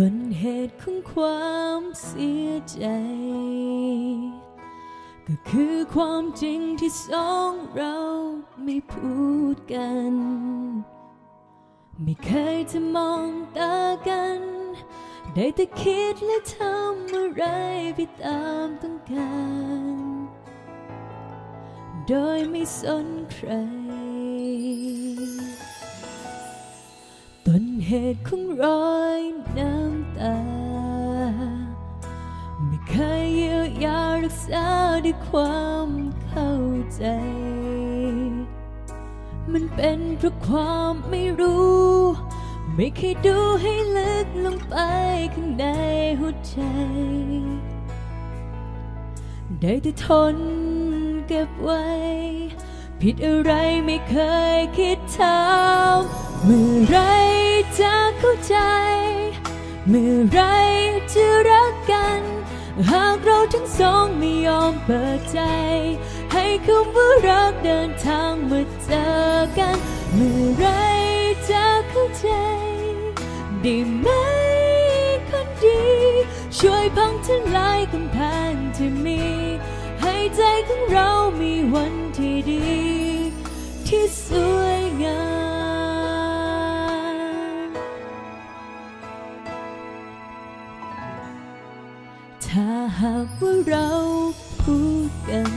ต้นเหตุของความเสียใจ ก็คือความจริงที่สองเราไม่พูดกัน ไม่เคยจะมองตากัน ได้แต่คิดและทำอะไรไปตามต้องการ โดยไม่สนใคร ต้นเหตุของรอยน้ำตา ไม่เคยเยียวยารักษาด้วยความเข้าใจ มันเป็นเพราะความไม่รู้ ไม่เคยดูให้ลึกลงไปข้างในหัวใจ ได้แต่ทนเก็บไว้ ผิดอะไรไม่เคยคิดถามเมื่อไรจะเข้าใจ เมื่อไรจะรักกัน หากเราทั้งสองไม่ยอมเปิดใจ ให้คำว่ารักเดินทางมาเจอกัน เมื่อไร ได้ไหมคนดี ช่วยพังทลายกำแพงที่มี ให้ใจของเรามีวันที่ดี ที่สวยงามถ้าหากว่าเราพูดกัน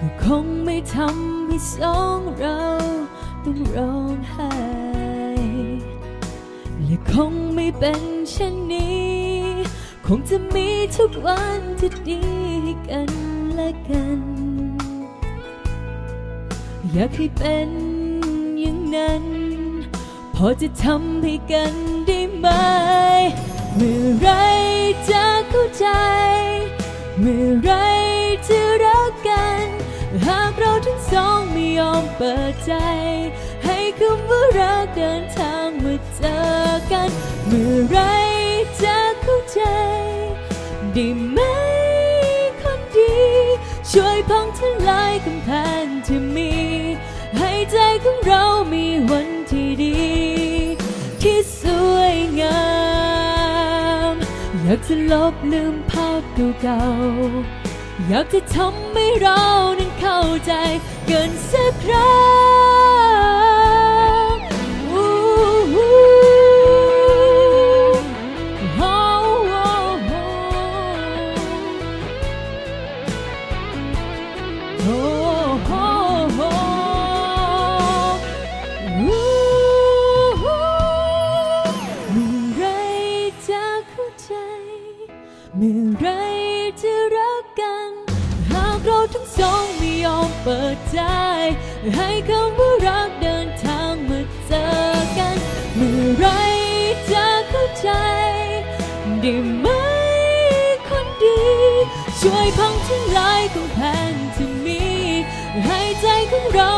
ก็คงไม่ทำให้สองเราต้องร้องไห้ และคงไม่เป็นเช่นนี้ คงจะมีทุกวันที่ดีให้กันและกัน อยากให้เป็นอย่างนั้น พอจะทำให้กันได้ไหม เมื่อไรจะเข้าใจ เมื่อไรจะรักกัน หากเราทั้งสองไม่ยอมเปิดใจ คำว่ารักเดินทางมาเจอกัน เมื่อไรจะเข้าใจได้ไหมคนดี ช่วยพังทลายกำแพงที่มี ให้ใจของเรามีวันที่ดี ที่สวยงาม อยากจะลบลืมภาพเก่าๆอยากจะทำให้เรานั้นเข้าใจเกันสักครั้ง เมื่อไรจะรักกัน หากเราทั้งสองไม่ยอมเปิดใจ ให้คำว่ารักเดินทางมาเจอกัน เมื่อไรจะเข้าใจได้ไหมคนดี ช่วยพังทิ้งลายกำแพงที่มี ให้ใจของเรา